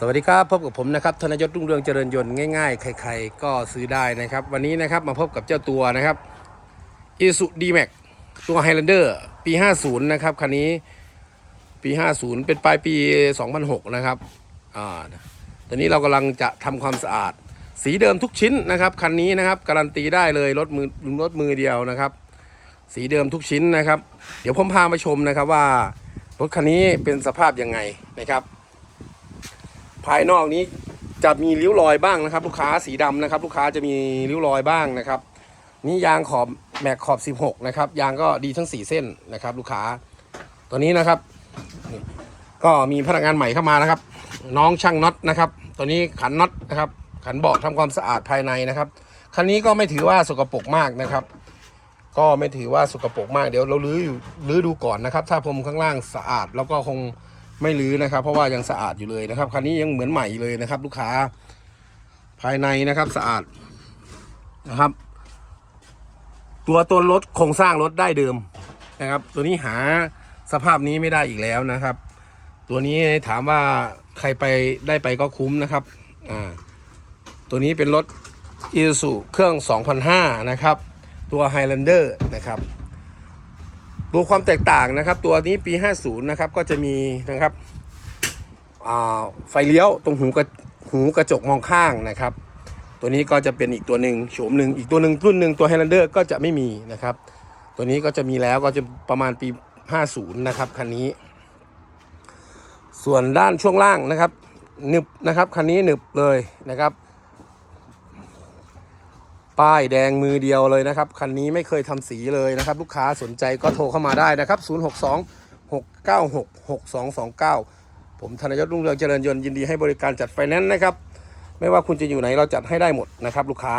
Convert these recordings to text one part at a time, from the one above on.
สวัสดีครับพบกับผมนะครับธนยศรุ่งเรืองเจริญยนต์ง่าย ๆ ใคร ๆ ก็ซื้อได้นะครับ วันนี้นะครับมาพบกับเจ้าตัวนะครับอีสุดีแม็กตัวไฮ l ลนเดอร์ปี 50 นะครับคันนี้ปี 50 เป็นปลายปี 2006 นะครับอ่าตอนนี้เรากำลังจะทำความสะอาด สีเดิมทุกชิ้นนะครับคันนี้นะครับการันตีได้เลยรถมือรถมือเดียวนะครับ สีเดิมทุกชิ้นนะครับ เดี๋ยวผมพามาชมนะครับว่ารถคันนี้เป็นสภาพยังไงนะครับ ภายนอกนี้จะมีริ้วรอยบ้างนะครับ ลูกค้าสีดำนะครับ ลูกค้าจะมีริ้วรอยบ้างนะครับ นี่ยางขอบแม็กขอบ 16 นะครับ ยางก็ดีทั้ง 4 เส้นนะครับ ลูกค้าตัวนี้นะครับ ก็มีพนักงานใหม่เข้ามานะครับ น้องช่างน็อตนะครับ ตัวนี้ขันน็อตนะครับ ขันเบาะทำความสะอาดภายในนะครับคันนี้ก็ไม่ถือว่าสกปรกมากนะครับ ก็ไม่ถือว่าสกปรกมากเดี๋ยวเราลื้อยู่ลื้อดูก่อนนะครับ ถ้าพรมข้างล่างสะอาดแล้วก็คง ไม่ลื้อนะครับ เพราะว่ายังสะอาดอยู่เลยนะครับคันนี้ยังเหมือนใหม่เลยนะครับ ลูกค้าภายในนะครับสะอาดนะครับ ตัวตัวรถโครงสร้างรถได้เดิมนะครับ ตัวนี้หาสภาพนี้ไม่ได้อีกแล้วนะครับ ตัวนี้ถามว่าใครไปได้ไปก็คุ้มนะครับอ่าตัวนี้เป็นรถอีซูเครื่อง 2005 นะครับ ตัว Highlander นะครับ ดูความแตกต่างนะครับ ตัวนี้ปี 50 นะครับ ก็จะมีนะครับไฟเลี้ยวตรงหูกระหูกระจกมองข้างนะครับ ตัวนี้ก็จะเป็นอีกตัวหนึ่งโฉมหนึ่งอีกตัวหนึ่งรุ่นหนึ่งตัว Highlander ก็จะไม่มีนะครับ ตัวนี้ก็จะมีแล้วก็จะประมาณปี 50 นะครับคันนี้ ส่วนด้านช่วงล่างนะครับหนึบนะครับคันนี้หนึบเลยนะครับ ป้ายแดงมือเดียวเลยนะครับ คันนี้ไม่เคยทำสีเลยนะครับ ลูกค้าสนใจก็โทรเข้ามาได้นะครับ 062 696 6229 ผมธนยศรุ่งเรืองเจริญยนต์ยินดีให้บริการจัดไฟแนนซ์นะครับ ไม่ว่าคุณจะอยู่ไหนเราจัดให้ได้หมดนะครับ ลูกค้า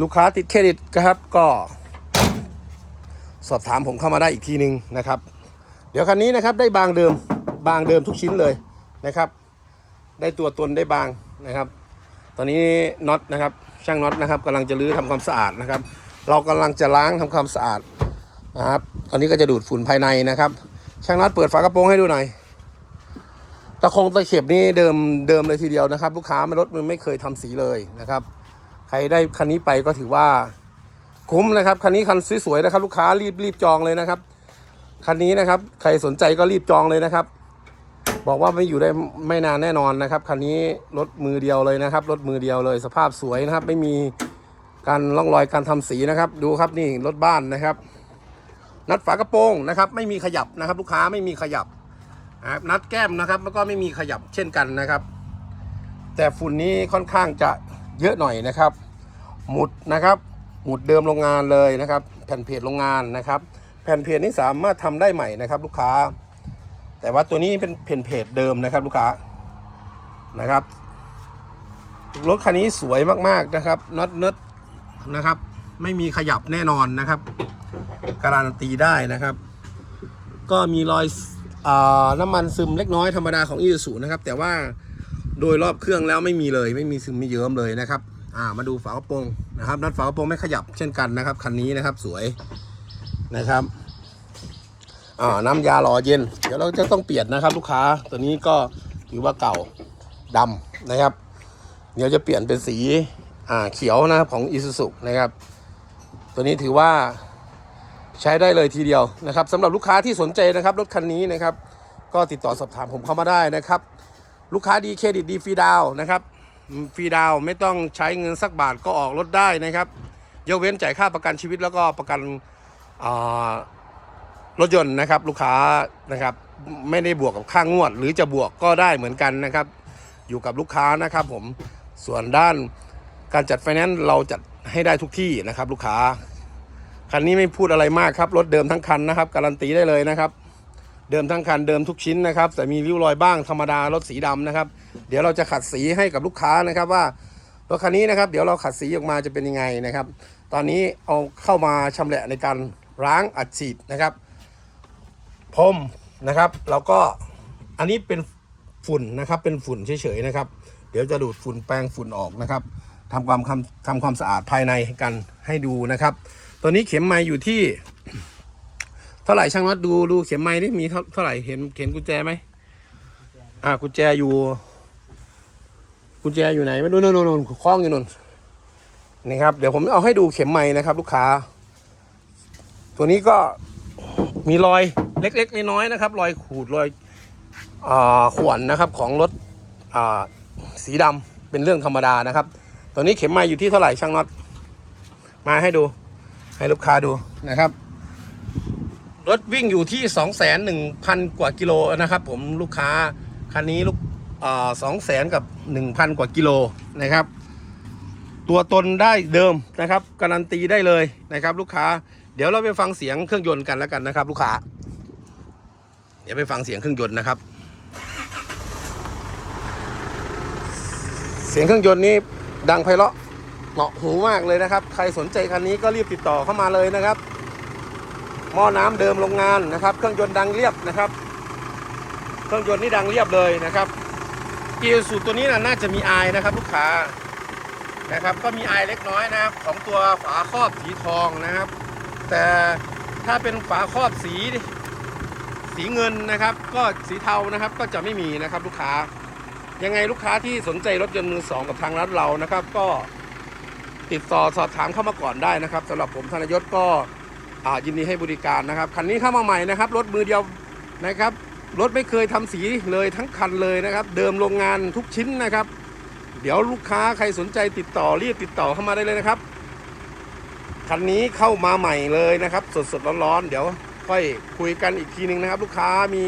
ลูกค้าติดเครดิตครับก็ สอบถามผมเข้ามาได้อีกทีนึงนะครับ เดี๋ยวคันนี้นะครับได้บางเดิมบางเดิมทุกชิ้นเลยนะครับ ได้ตัวตนได้บางนะครับ ตอนนี้น็อตนะครับ ช่างน็อตนะครับกำลังจะรื้อทำความสะอาดนะครับ เรากำลังจะล้างทำความสะอาดนะครับตอนนี้ก็จะดูดฝุ่นภายในนะครับ ช่างน็อตเปิดฝากระโปรงให้ดูหน่อยตะคงตะเข็บนี่เดิมเดิมเลยทีเดียวนะครับ ลูกค้ามารถมันไม่เคยทำสีเลยนะครับ ใครได้คันนี้ไปก็ถือว่าคุ้มนะครับคันนี้คันสวยๆนะครับ ลูกค้ารีบรีบจองเลยนะครับคันนี้นะครับ ใครสนใจก็รีบจองเลยนะครับ บอกว่าไม่อยู่ได้ไม่นานแน่นอนนะครับคันนี้รถมือเดียวเลยนะครับรถมือเดียวเลย สภาพสวยนะครับ ไม่มีการร่องรอยการทำสีนะครับ ดูครับนี่รถบ้านนะครับ นัดฝากระโปรงนะครับ ไม่มีขยับนะครับ ลูกค้าไม่มีขยับนัดแก้มนะครับแล้วก็ไม่มีขยับเช่นกันนะครับ แต่ฝุ่นนี้ค่อนข้างจะเยอะหน่อยนะครับ หมุดนะครับหมุดเดิมโรงงานเลยนะครับ แผ่นเพจโรงงานนะครับ แผ่นเพจนี้สามารถทำได้ใหม่นะครับ ลูกค้า แต่ว่าตัวนี้เป็นเพนเพจเดิมนะครับลูกค้านะครับรถคันนี้สวยมากๆนะครับน็อตเน็ตนะครับ ไม่มีขยับแน่นอนนะครับ การันตีได้นะครับ ก็มีรอยอน้ำมันซึมเล็กน้อยธรรมดาของอีซูนะครับ แต่ว่าโดยรอบเครื่องแล้วไม่มีเลย ไม่มีซึมไม่เยิ้มเลยนะครับอ่ามาดูฝากระโปรงนะครับน็อตฝากระโปรงไม่ขยับเช่นกันนะครับคันนี้นะครับสวยนะครับ อ่าน้ำยาหล่อเย็น เดี๋ยวเราจะต้องเปลี่ยนนะครับ ลูกค้าตัวนี้ก็ถือว่าเก่าดำนะครับ เดี๋ยวจะเปลี่ยนเป็นสีอ่าเขียวนะครับของอีซูซุนะครับ ตัวนี้ถือว่าใช้ได้เลยทีเดียวนะครับสำหรับลูกค้าที่สนใจนะครับรถคันนี้นะครับ ก็ติดต่อสอบถามผมเข้ามาได้นะครับ ลูกค้าดีเครดิตดีฟรีดาวนะครับฟรีดาวไม่ต้องใช้เงินสักบาทก็ออกรถได้นะครับยกเว้นจ่ายค่าประกันชีวิตแล้วก็ประกันอ่า รถยนต์นะครับลูกค้านะครับไม่ได้บวกกับค่างวด หรือจะบวกก็ได้เหมือนกันนะครับ อยู่กับลูกค้านะครับผมส่วนด้านการจัดไฟแนนซ์เราจัดให้ได้ทุกที่นะครับ ลูกค้าคันนี้ไม่พูดอะไรมากครับรถเดิมทั้งคันนะครับการันตีได้เลยนะครับ เดิมทั้งคันเดิมทุกชิ้นนะครับ แต่มีริ้วรอยบ้างธรรมดารถสีดำนะครับ เดี๋ยวเราจะขัดสีให้กับลูกค้านะครับว่ารถคันนี้นะครับ เดี๋ยวเราขัดสีออกมาจะเป็นยังไงนะครับ ตอนนี้เอาเข้ามาชำแหละในการล้างอัดฉีดนะครับ พรมนะครับ แล้วก็อันนี้เป็นฝุ่นนะครับ เป็นฝุ่นเฉยๆนะครับ เดี๋ยวจะดูดฝุ่นแปรงฝุ่นออกนะครับทำความทำความสะอาดภายในกันให้ดูนะครับ ตัวนี้เข็มไม้อยู่ที่ เท่าไหร่ช่างวัดดูดูเข็มไม้นี่มีเท่าเท่าไหร่เห็นเห็นกุญแจไหมอ่ากุญแจอยู่กุญแจอยู่ไหนไม่รู้นู่นนู่นคล้องอยู่นู่นนี่ครับเดี๋ยวผมเอาให้ดูเข็มไม้นะครับ ลูกค้า ตัวนี้ก็มีรอย ล็กๆน้อยๆนะครับ รอยขูดรอยอข่วนนะครับของรถสีดำเป็นเรื่องธรรมดานะครับตัวนี้เข็มไม้อยู่ที่เท่าไหร่ช่างน็อตมาให้ดู ให้ลูกค้าดูนะครับ รถวิ่งอยู่ที่สองแสนหนึ่งพันกว่ากิโลนะครับ ผมลูกค้าคันนี้ลูกสองแสนกับหนึ่งพันกว่ากิโลนะครับ ตัวตนได้เดิมนะครับ การันตีได้เลยนะครับ ลูกค้า เดี๋ยวเราไปฟังเสียงเครื่องยนต์กันแล้วกันนะครับ ลูกค้า เดี๋ยวไปฟังเสียงเครื่องยนต์นะครับ เสียงเครื่องยนต์นี้ดังไพเราะเหมาะหูมากเลยนะครับ ใครสนใจคันนี้ก็รีบติดต่อเข้ามาเลยนะครับ หม้อน้ำเดิมโรงงานนะครับ เครื่องยนต์ดังเรียบนะครับ เครื่องยนต์นี่ดังเรียบเลยนะครับกีสูตรตัวนี้นะน่าจะมีไอนะครับ ลูกค้านะครับ ก็มีไอเล็กน้อยนะครับ ของตัวฝาครอบสีทองนะครับ แต่ถ้าเป็นฝาครอบสี สีเงินนะครับ ก็สีเทานะครับก็จะไม่มีนะครับลูกค้า ยังไงลูกค้าที่สนใจรถยนต์มือสองกับทางร้านเรานะครับ ก็ติดต่อสอบถามเข้ามาก่อนได้นะครับสำหรับผมธนยศก็ยินดีให้บริการนะครับคันนี้เข้ามาใหม่นะครับรถมือเดียวนะครับรถไม่เคยทำสีเลยทั้งคันเลยนะครับ เดิมโรงงานทุกชิ้นนะครับ เดี๋ยวลูกค้าใครสนใจติดต่อรีบติดต่อเข้ามาได้เลยนะครับคันนี้เข้ามาใหม่เลยนะครับ สดๆร้อนๆเดี๋ยว ค่อยคุยกันอีกทีหนึ่งนะครับ ลูกค้ามี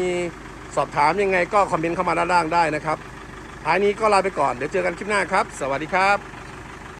สอบถามยังไงก็คอมเมนต์เข้ามาด้านล่างได้นะครับท้ายนี้ก็ลาไปก่อนเดี๋ยวเจอกันคลิปหน้าครับ สวัสดีครับ